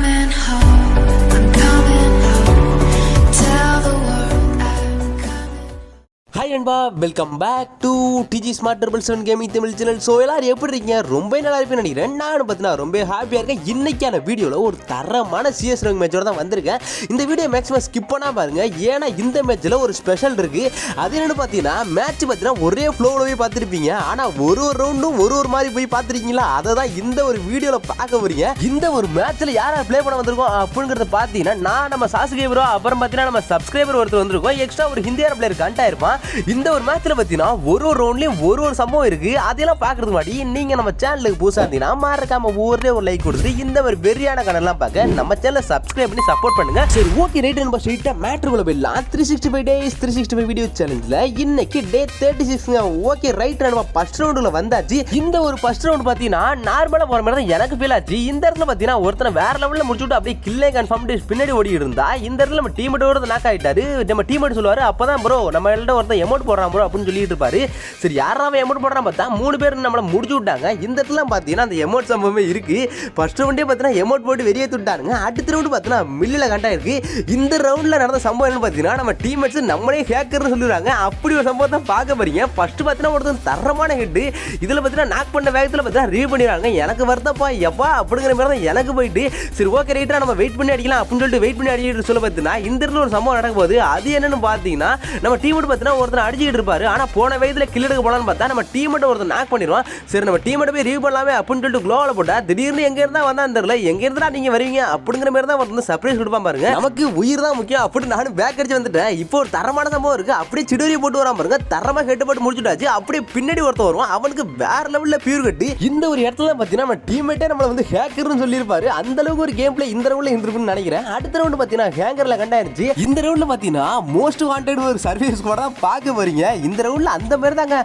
coming home. நண்பா welcome back to D G smart triple seven gaming Tamil channel so எல்லாரும் எப்படி இருக்கீங்க? ரொம்ப நல்லா இருப்பேன் நினைக்கிறேன். நானும் பார்த்தீங்கன்னா ரொம்ப ஹாப்பியாக இருக்கேன். இன்னைக்கான வீடியோவில் ஒரு தரமான சிஎஸ் ரங் மேட்சோட தான் வந்திருக்கேன். இந்த வீடியோ மேக்ஸிமம் ஸ்கிப் பண்ணால் பாருங்க. ஏன்னா இந்த மேட்ச்சில் ஒரு ஸ்பெஷல் இருக்குது அது என்னென்னு பார்த்தீங்கன்னா மேட்ச் பார்த்தீங்கன்னா ஒரே ஃப்ளோவில் போய் பார்த்துருப்பீங்க. ஆனால் ஒரு ஒரு ரவுண்டும் ஒரு ஒரு மாதிரி போய் பார்த்துருக்கீங்களா? அதை தான் இந்த ஒரு வீடியோவில் பார்க்க போறீங்க. இந்த ஒரு மேட்ச்சில் யார் யார் ப்ளே பண்ண வந்திருக்கோம் அப்படிங்கிறத பார்த்தீங்கன்னா நான் நம்ம சாசுகே அப்புறம் பார்த்தீங்கன்னா நம்ம சப்ஸ்கிரைபர் ஒருத்தர் வந்திருக்கோம். எக்ஸ்ட்ரா ஒரு ஹிந்தியார் பிளேயர் கண்டா இருப்பான் இந்த ஒரு மேட்ச்ல பார்த்தீங்கன்னா ஒரு ஒரு ரவுண்ட்லயும் ஒரு ஒரு சம்பவம் இருக்கு. அதெல்லாம் பார்க்கறதுக்கு முன்னாடி நீங்க நம்ம சேனலுக்கு புதுசா இருந்தீங்கன்னா மறக்காம ஒவ்வொரு ஒரு லைக் கொடுத்து இந்த மாதிரி வெறியான கணெல்லாம் பார்க்க நம்ம சேனலை சப்ஸ்கிரைப் பண்ணி சப்போர்ட் பண்ணுங்க. சரி ஓகே ரைட் நம்ம ஸ்ட்ரெயிட்டா மேட்ருக்குள்ள போயிடலாம். Three sixty five days three sixty five video சேலஞ்சில் இன்னைக்கு டே தேர்ட்டி சிக்ஸ்ங்க ஓகே ரைட் நம்ம ஃபர்ஸ்ட் ரவுண்டுல வந்தாச்சு. இந்த ஒரு ஃபர்ஸ்ட் ரவுண்ட் பார்த்தீங்கன்னா நார்மலாக போகிற மாதிரி தான் எனக்கு ஃபீல் ஆச்சு. இந்த இடத்துல பார்த்தீங்கன்னா ஒருத்தனை வேற லெவலில் முடிச்சுட்டு அப்படியே கில்லே கன்ஃபார்ம் பின்னாடி ஓடி இருந்தா இந்த இடத்துல நம்ம டீம் ஒரு நாக் ஆயிட்டாரு. நம்ம டீம் சொல்லுவாரு அப்பதான் ப்ரோ நம்ம எல்லாம் ஒருத்தன் எமௌண்ட் போடுறான் ப்ரோ அப்படின்னு சொல்லிட்டு இருப்பாரு. சரி யாரா அவன் எமௌண்ட் போடுறான் பார்த்தா மூணு பேர் நம்மளை முடிச்சு விட்டாங்க. இந்த இடத்துல பார்த்தீங்கன்னா அந்த எமௌண்ட் சம்பவமே இருக்கு. ஃபர்ஸ்ட் ரவுண்டே பார்த்தீங்கன்னா எமௌண்ட் போட்டு வெளியே விட்டாருங்க அடுத்த ரவுண்டு பார்த்தீங்கன்னா மில்லில் கண்டா இருக்கு. இந்த ரவுண்டில் நடந்த சம்பவம் என்ன பார்த்தீங்கன்னா நம்ம டீம்மேட்ஸ் நம்மளே ஹேக்கர்னு சொல்லுறாங்க அப்படி ஒரு சம்பவம் தான் பார்க்க போறீங்க. ஃபர்ஸ்ட் பார்த்தீங்கன்னா ஒருத்தன் தரமான ஹெட்டு இதில் பார்த்தீங்கன்னா நாக் பண்ண வேகத்தில் பார்த்தீங்கன்னா ரீவ் பண்ணிடுறாங்க. எனக்கு வருத்தப்பா எப்பா அப்படிங்கிற மாதிரி தான் எனக்கு போயிட்டு சரி ஓகே ரைட்டாக நம்ம வெயிட் பண்ணி அடிக்கலாம் அப்படின்னு சொல்லிட்டு வெயிட் பண்ணி அடிக்கிட்டு சொல்ல பார்த்தீங்கன்னா இந்த இடத்துல ஒரு சம்பவம் நடக்கும் போது அது என்னன்னு பார்த்தீங்கன்னா நம்ம டீம் பார்த்தீங்கன்னா ஒருத்தர் அடிச்சுட்டு இருப்பாரு. ஆனால் போன வயதில் கில் எடுக்க போலான்னு பார்த்தா நம்ம டீம் ஒருத்தர் நாக் பண்ணிடுவான். சரி நம்ம டீம் போய் ரீவ் பண்ணலாமே அப்படின்னு சொல்லிட்டு க்ளோவில் போட்டால் திடீர்னு எங்க இருந்தால் வந்தா தெரியல. எங்க இருந்தா நீங்க வருவீங்க அப்படிங்கிற மாதிரி தான் வந்து சர்ப்ரைஸ் கொடுப்பான் பாருங்க. நமக்கு உயிர் தான் முக்கியம் அப்படின்னு நானும் பேக் அடிச்சு வந்துட்டேன். இப்போ ஒரு தரமான சம்பவம் இருக்குது அப்படியே சிடுவரி போட்டு வரா பாருங்க. தரமா ஹெட் போட்டு முடிச்சுட்டாச்சு. அப்படியே பின்னாடி ஒருத்தர் வருவான். அவனுக்கு வேற லெவல்ல பியூர் கட்டி இந்த ஒரு இடத்துல பார்த்தீங்கன்னா நம்ம டீம்மேட்டே நம்மளை வந்து ஹேக்கர்னு சொல்லியிருப்பாரு. அந்த அளவுக்கு ஒரு கேம் பிளே இந்த ரவுண்டில் இருந்திருக்குன்னு நினைக்கிறேன். அடுத்த ரவுண்ட் பார்த்தீங்கன்னா ஹேங்கரில் கண்டாயிருச்சு. இந்த ரவுண்டில் பார்த்தீங்கன்னா மோஸ்ட் வாண்டட் ஒரு சர்வீஸ் கூட தான் பார்க்க போறீங்க? இந்த ரவுண்ட்ல அந்த மாதிரி தாங்க.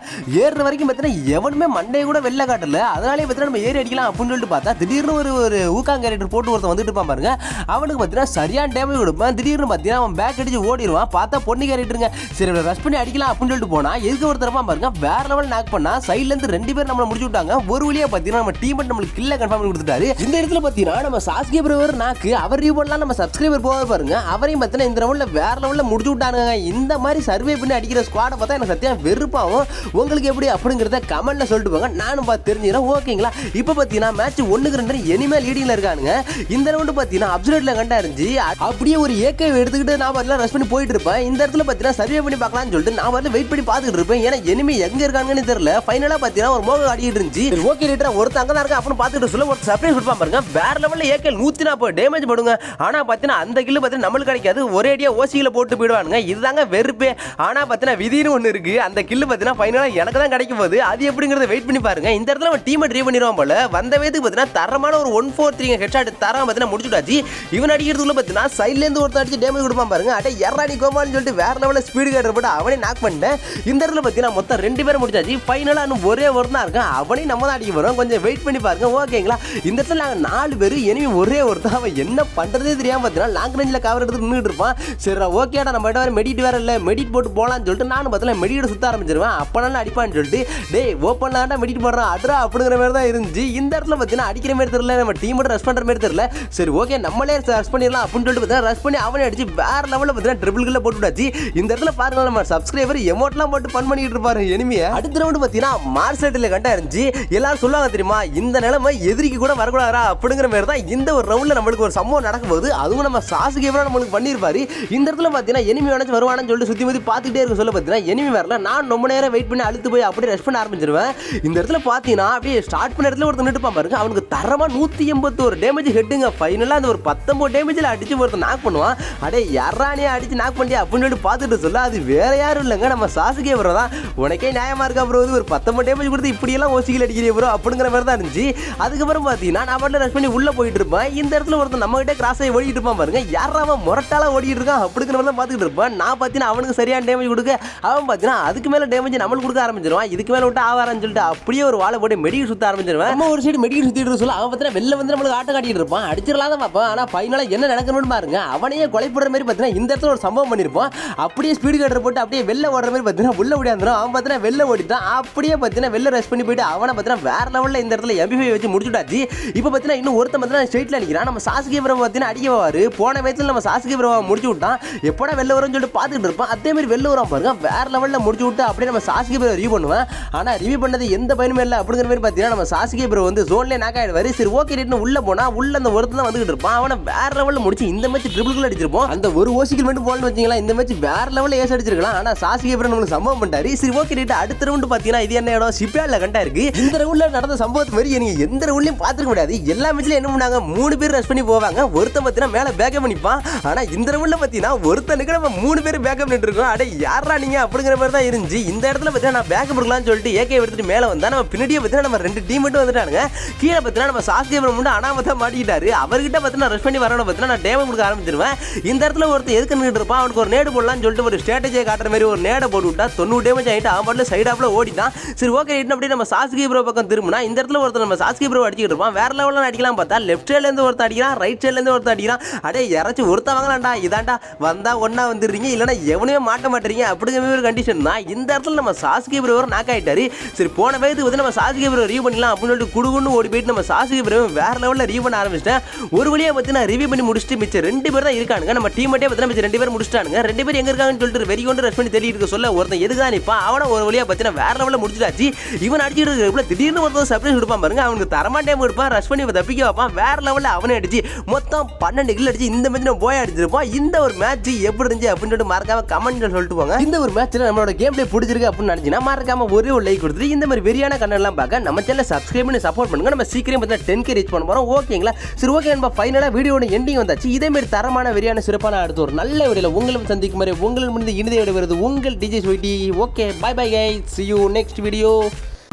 ஏறுற வரைக்கும் பார்த்தீங்கன்னா எவனுமே மண்டையை கூட வெளில காட்டல. அதனாலே பார்த்தீங்கன்னா நம்ம ஏறி அடிக்கலாம் அப்படின்னு சொல்லிட்டு பார்த்தா திடீர்னு ஒரு ஒரு ஊக்காங் கேரக்டர் போட்டு ஒருத்தன் வந்துட்டு இருப்பான் பாருங்க. அவனுக்கு பார்த்தீங்கன்னா சரியான டேமேஜ் கொடுப்பான். திடீர்னு பார்த்தீங்கன்னா அவன் பேக் அடிச்சு ஓடிடுவான். பார்த்தா பொண்ணு கேரக்டருங்க. சரி ரஷ் பண்ணி அடிக்கலாம் அப்படின்னு சொல்லிட்டு போனா எதுக்கு ஒருத்தர் பாருங்க. வேற லெவல் நாக் பண்ணா சைட்லேருந்து ரெண்டு பேர் நம்மளை முடிச்சு விட்டாங்க. ஒரு வழியா பார்த்தீங்கன்னா நம்ம டீம் நம்மளுக்கு கில்ல கன்ஃபார்ம் பண்ணி கொடுத்துட்டாரு. இந்த இடத்துல பார்த்தீங்கன்னா நம்ம சாஸ்கே பிரவர் நாக்கு அவர் ரீபோர்ட்லாம் நம்ம சப்ஸ்கிரைபர் போக பாருங்க. அவரையும் பார்த்தீங்கன்னா இந்த ரவுண்ட்ல வேற லெவலில் முடிச்சு விட்டானுங்க இந்த மாதிரி சர்வே பண்ணி அடிக்கிற ஸ்குவாடை பார்த்தா எனக்கு சத்தியம் வெறுப்பாகும் உங்களுக்கு எப்படி அப்படிங்கிறத கமெண்ட்டில் சொல்லிட்டு போங்க. நானும் பார்த்து தெரிஞ்சுக்கிறேன். ஓகேங்களா இப்போ பார்த்தீங்கன்னா மேட்ச் ஒன்றுக்கு ரெண்டு இனிமேல் லீடிங்கில் இருக்கானுங்க. இந்த ரவுண்டு பார்த்தீங்கன்னா அப்சல்யூட்ல கண்டா இருந்துச்சு. அப்படியே ஒரு ஏக்கை எடுத்துக்கிட்டு நான் வரல ரஷ் பண்ணி போயிட்டு இருப்பேன். இந்த இடத்துல பார்த்தீங்கன்னா சர்வே பண்ணி பார்க்கலாம்னு சொல்லிட்டு நான் வரல வெயிட் பண்ணி பார்த்துட்டு இருப்பேன். ஏன்னா எனிமே எங்கே இருக்காங்கன்னு தெரியல. ஃபைனலாக பார்த்தீங்கன்னா ஒரு மோகம் ஆடிட்டு இருந்துச்சு. ஓகே லீட்டர் ஒருத்தர் அங்கே தான் இருக்கா அப்படின்னு பார்த்துட்டு சொல்ல ஒரு சர்ப்ரைஸ் கொடுப்பா பாருங்க. வேற லெவலில் ஏக்கே நூற்றி நாற்பது டேமேஜ் படுங்க. ஆனால் பார்த்தீங்கன்னா அந்த கில்லு பார்த்தீங்கன்னா நம்மளுக்கு கிடைக்காது. ஒரே அடியாக ஓசியில் போட்டு போயிடுவானுங்க. இதுதாங்க வெறுப்பே. ஆனால் பார்த்தீங்கன்னா விதின்னு ஒன்று இருக்கு. அந்த கில்லு பார்த்தீங்கன்னா ஃபைனலாக எனக்கு தான் கிடைக்கும் போது அது எப்படிங்கிறத வெயிட் பண்ணி பாருங்க. இந்த இடத்துல அவன் டீமை ட்ரீவ் பண்ணிடுவோம் போல. வந்த வேதுக்கு பார்த்தீங்கன்னா தரமான ஒரு one four three head shot தரம் பார்த்தீங்கன்னா முடிச்சுட்டாச்சு. இவன் அடிக்கிறதுக்குள்ள பார்த்தீங்கன்னா சைட்லேருந்து ஒருத்தர் அடிச்சு டேமேஜ் கொடுப்பான் பாருங்க. அட்டை எர்ராடி கோமான்னு சொல்லிட்டு வேற லெவலில் ஸ்பீடு கார்டர் போட்டு அவனே நாக் பண்ணிட்டேன். இந்த இடத்துல பார்த்தீங்கன்னா மொத்தம் ரெண்டு பேரும் முடிச்சாச்சு. ஃபைனலாக இன்னும் ஒரே ஒரு தான் இருக்கான். அவனையும் நம்ம தான் அடிக்க போகிறோம் கொஞ்சம் வெயிட் பண்ணி பாருங்க. ஓகேங்களா இந்த இடத்துல நாங்கள் நாலு பேர் இனிமே ஒரே ஒருத்தன். அவன் என்ன பண்ணுறதே தெரியாம பார்த்தீங்கன்னா லாங் ரேஞ்சில் கவர் எடுத்து நின்றுட்டு இருப்பான். சரி ஓகேடா நம்ம வேறு மெடிட் வேற இல்லை. மெடிட் போட்டு போகலான்னு சொல்லிட்டு நானும் பார்த்தீங்கன்னா மெடிக்கிட்ட சுத்த ஆரம்பிச்சிருவேன். அப்பனாலும் அடிப்பான்னு சொல்லிட்டு டேய் ஓப்பன் ஆண்டா மெடிட் போடுறான் அட்ரா அப்படிங்கிற மாதிரி தான் இருந்துச்சு. இந்த இடத்துல பார்த்தீங்கன்னா அடிக்கிற மாதிரி தெரியல நம்ம டீமோட ரஷ் பண்ணுற மாதிரி தெரியல. சரி ஓகே நம்மளே ரஷ் பண்ணிடலாம் அப்படின்னு சொல்லிட்டு பார்த்தீங்கன்னா ரஷ் பண்ணி அவனே அடிச்சு வேற லெவலில் பார்த்தீங்கன்னா ட்ரிபிள்களில் போட்டு விட்டாச்சு. இந்த இடத்துல பாருங்க நம்ம சப்ஸ்கிரைபர் எமௌண்ட்லாம் போட்டு பண் பண்ணிட்டு இருப்பாரு எனிமையை அடுத்த ரவுண்டு பார்த்தீங்கன்னா மார்செட்டில் கண்டா இருந்துச்சு. எல்லாரும் சொல்லுவாங்க தெரியுமா இந்த நிலைமை எதிரிக்கு கூட வரக்கூடாதா அப்படிங்கிற மாதிரி தான் இந்த ஒரு ரவுண்டில் நம்மளுக்கு ஒரு சம்பவம் நடக்கும்போது அதுவும் நம்ம சாசு கேவரா நம்மளுக்கு பண்ணியிருப்பாரு. இந்த இடத்துல பார்த்தீங்கன்னா எனிமி வேணாச்சும் வருவானு சொல்லிட்டு சுற்றி முத்தி பார்த்துக்கிட்டே இருக்க சொல்ல பார்த்தீங்கன்னா எனிமி வரல. நான் ரொம்ப நேரம் வெயிட் பண்ணி அழுத்து போய் அப்படியே ரெஸ்ட் பண்ண ஆரம்பிச்சிருவேன். இந்த இடத்துல பார்த்தீங்கன்னா அப்படியே ஸ்டார்ட் பண்ண இடத்துல ஒருத்தர் நிட்டுப்பான் பாருங்க. அவனுக்கு தரமாக நூற்றி எண்பத்தோரு டேமேஜ் ஹெட்டுங்க ஃபைனலாக அந்த ஒரு பத்தொம்பது டேமேஜில் அடித்து ஒருத்தர் நாக் பண்ணுவான். அடே யாரானே அடித்து நாக் பண்ணியா அப்படின்னு சொல்லிட்டு பார்த்துட்டு சொல்ல அது வேற யாரும் இல்லைங்க. நம்ம சாசுகே ப்ரோ தான். உனக்கே நியாயமாக இருக்கா ப்ரோ ஒரு பத்தொம்பது டேமேஜ் கொடுத்து இப்படியெல்லாம் ஓசிகள் அடிக்கிறீ ப்ரோ அப்படிங்கிற மாதிரி தான் இருந்துச்சு. அதுக்கப்புறம் பார்த்தீங்கன்னா நான் பாட்டில் ரஷ் பண்ணி உள்ளே போயிட்டு இருப்பேன். இந்த இடத்துல ஒருத்தர் நம்மகிட்டே கிராஸ் ஆகி ஓடிட்டு இருப்பான் பாருங்க. யாராவது முரட்டால ஓடிட்டு இருக்கான்? அப்படிங்கிற மாதிரி தான் பார்த்துக்கிட்டு இருப்பேன். நான் பார்த்தீங்கன்னா அவனுக்கு சரியான டேமேஜ் கொடுக்க அவன் பார்த்தீங்கன்னா அதுக்கு மேலே டேமேஜ் நம்மளுக்கு கொடுக்க ஆரம்பிச்சிருவான். இதுக்கு மேலே விட்டு ஆவாரன்னு சொல்லிட்டு அப்படியே ஒரு வாழை போட்டு மெடிக்கல் சுற்ற ஆரம்பிச்சிருவான். நம்ம ஒரு சைடு மெடிக்கல் சுற்றிட்டு சொல்ல அவன் பார்த்தீங்கன்னா வெளில வந்து நம்மளுக்கு ஆட்டம் காட்டிட்டு இருப்பான். அடிச்சிடலாம் தான் பார்ப்பான் ஆனால் ஃபைனலாக என்ன நடக்கணும்னு பாருங்க. அவனையே கொலை போடுற மாதிரி பார்த்தீங்கன்னா இந்த இடத்துல ஒரு சம்பவம் பண்ணியிருப்பான் அப்படியே ஸ்பீடு கட்டர் போட்டு அப்படியே வெளில ஓடுற மாதிரி பார்த்தீங்கன்னா உள்ள ஓடியாந்துரும் அவன் பார்த்தீங்கன்னா வெளில ஓடிட்டான். அப்படியே பார்த்தீங்கன்னா வெளில ரெஸ்ட் பண்ணி போயிட்டு அவனை பார்த்தீங்கன்னா வேற லெவலில் இந்த இடத்துல எம்பிஃபை வச்சு முடிச்சுட்டாச்சு. இப்போ பார்த்தீங்கன்னா இன்னும் ஒருத்தன் பார்த்தீங்கன்னா ஸ்ட்ரெயிட்டில் அடிக்கிறான். நம்ம சாசுகே பிரபு பார்த்தீங்கன்னா அடிக்க வருவாரு போன வயசில் நம்ம சாசுகே பிரபு முடிச்சு விட்டான். எப்படா வெளில வரும்னு சொல்லிட்டு பார்த்துட்டு இருப்பான். அதே மாதிரி வெளில வரும் பாருங்க. வேற லெவலில் முடிச்சு விட்டு அப்படியே நம்ம சாசுகே பேர் ரிவ்யூ பண்ணுவேன். ஆனால் ரிவ்யூ பண்ணது எந்த பயனுமே இல்லை. அப்படிங்கிற மாதிரி பார்த்தீங்கன்னா நம்ம சாசுகே பேர் வந்து ஜோன்லேயே நாக் ஆயிடுவாரு. சரி ஓகே ரேட்னு உள்ள போனா உள்ள அந்த ஒருத்தன் தான் வந்துகிட்டு இருப்பான். அவனை வேற லெவலில் முடிச்சு இந்த மேட்ச் ட்ரிபிள் அடிச்சிருப்போம். அந்த ஒரு ஓசிக்கல் மட்டும் போலன்னு வச்சிங்களா இந்த மேட்ச் வேற லெவலில் ஏஸ் அடிச்சிருக்கலாம். ஆனால் சாசுகே பேர் நம்மளுக்கு சம்பவம் பண்ணிட்டாரு. சரி ஓகே ரேட்டு அடுத்த ரவுண்டு பார்த்தீங்கன்னா இது என்ன இடம்? சிப்பியால கண்டா இருக்கு. இந்த ரவுண்டில் நடந்த சம்பவத்து மாதிரி நீங்க எந்த ரவுண்ட்லையும் பார்த்துக்க முடியாது. எல்லா மேட்ச்லையும் என்ன பண்ணாங்க? மூணு பேர் ரஷ் பண்ணி போவாங்க. ஒருத்தன் பார்த்தீங்கன்னா மேல பேக்கப் பண்ணிப்பான். ஆனா இந்த ரவுண்டில் பார்த்தீங்கன்னா ஒருத்தனுக்கு நம்ம மூணு பேர் பேக்கப் பண்ணிட்டு இருக்கோம் அடே யாரா நீங்க அப்படிங்கிற மாதிரி தான் இருந்துச்சு. இந்த இடத்துல பார்த்தீங்கன்னா நான் பேக் எடுக்கலாம்னு சொல்லிட்டு ஏகே எடுத்துட்டு மேலே வந்தா நம்ம பின்னாடியே பார்த்தீங்கன்னா நம்ம ரெண்டு டீம் மட்டும் வந்துட்டானுங்க. கீழே பார்த்தீங்கன்னா நம்ம சாஸ்திரம் மட்டும் அனாமத்தா மாட்டிக்கிட்டாரு. அவர்கிட்ட பார்த்தீங்கன்னா ரஷ் பண்ணி வரணும் பார்த்தீங்கன்னா நான் டேமேஜ் கொடுக்க ஆரம்பிச்சிருவேன். இந்த இடத்துல ஒருத்தர் எதுக்கு நின்றுட்டு இருப்பான் அவனுக்கு ஒரு நேடு போடலாம்னு சொல்லிட்டு ஒரு ஸ்ட்ராட்டஜியை காட்டுற மாதிரி ஒரு நேடை போட்டு விட்டா தொண்ணூறு டேமேஜ் ஆகிட்டு அவன் பாட்டில் சைடாப்பில் ஓடிட்டான். சரி ஓகே அப்படியே நம்ம சாஸ்கி ப்ரோ பக்கம் திரும்பினா இந்த இடத்துல ஒருத்தர் நம்ம சாஸ்கி ப்ரோ அடிச்சுட்டு இருப்பான். வேற லெவலில் அடிக்கலாம் பார்த்தா லெஃப்ட் சைட்லேருந்து ஒருத்தர் அடிக்கிறான் ரைட் சைட்லேருந்து ஒருத்தர் அடிக்கிறான். அடே யாராச்சும் ஒருத்த வாங்கலாம்டா. இதாண்டா வந்தால் ஒன்றா வந்துடுறீங்க. இல்லைனா எவனையும் மாட்ட மாட்டேறீங்க. அப்படி மாதிரி ஒரு கண்டிஷன் தான் இந்த இடத்துல நம்ம சாஸ்கி பிரவர் நாக் ஆயிட்டாரு. சரி போன வயதுக்கு வந்து நம்ம சாஸ்கி பிரவர் ரிவ்யூ பண்ணலாம் அப்படின்னு சொல்லிட்டு குடுகுன்னு ஓடி போயிட்டு நம்ம சாஸ்கி பிரவர் வேற லெவலில் ரிவ்யூ பண்ண ஆரம்பிச்சிட்டேன். ஒரு வழியா பத்தி நான் ரிவ்யூ பண்ணி முடிச்சுட்டு மிச்சம் ரெண்டு பேர் தான் இருக்கானுங்க. நம்ம டீம் மட்டும் பார்த்தீங்கன்னா மிச்சம் ரெண்டு பேர் முடிச்சிட்டானுங்க. ரெண்டு பேர் எங்க இருக்காங்கன்னு சொல்லிட்டு வெறி கொண்டு ரெஸ்ட் பண்ணி தேடி இருக்க சொல்ல ஒருத்தன் எதுக்கு நிற்பான் அவனை ஒரு வழியா பார்த்தீங்கன்னா வேற லெவலில் முடிச்சிட்டாச்சு. இவன் அடிச்சுட்டு இருக்கிறப்ப திடீர்னு ஒருத்தர் சர்ப்ரைஸ் கொடுப்பான் பாருங்க. அவனுக்கு தரமா டைம் கொடுப்பான். ரஷ் பண்ணி தப்பிக்க வைப்பான். வேற லெவலில் அவனே அடிச்சு மொத்தம் பன்னெண்டு கில் அடிச்சு இந்த மேட்ச் நம்ம போய் அடிச்சிருப்போம் இந்த ஒரு மேட்ச் எப்படி இருந்துச்சு அப்படின்னு சொல்லிட்டு மறக்காம கமெண்ட்ல சொல்லிட்டு போங்க. இந்த ஒரு மேட்ச்சில் நம்மளோட கேம் பிளே பிடிச்சிருக்கு அப்படின்னு நினச்சினா மறக்காம ஒரே ஒரு லைக் கொடுத்துட்டு இந்த மாதிரி வெறியான கண்ணெல்லாம் பார்க்க நம்ம சேனல் சப்ஸ்கிரைப் பண்ணி சப்போர்ட் பண்ணுங்க. நம்ம சீக்கிரம் பார்த்தா டென் கே ரீச் பண்ண போகிறோம் ஓகேங்களா சரி ஓகே நம்ம ஃபைனலாக வீடியோட எண்டிங் வந்தாச்சு. இதே மாதிரி தரமான வெறியான சிறப்பான அடுத்த ஒரு நல்ல வீடியோவில் உங்களும் சந்திக்கும் மாதிரி உங்கள் முடிந்து இனிதை விடுவது உங்கள் D J sweety okay bye bye guy see you next video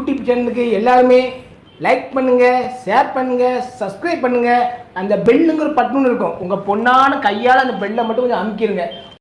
YouTube சேனலுக்கு எல்லாருமே லைக் பண்ணுங்க ஷேர் பண்ணுங்க சப்ஸ்கிரைப் பண்ணுங்க. அந்த பெல்லுங்கிற பட்டன் இருக்கும். உங்க பொண்ணான கையால் அந்த பெல்லை மட்டும் கொஞ்சம் அமுக்கிடுங்க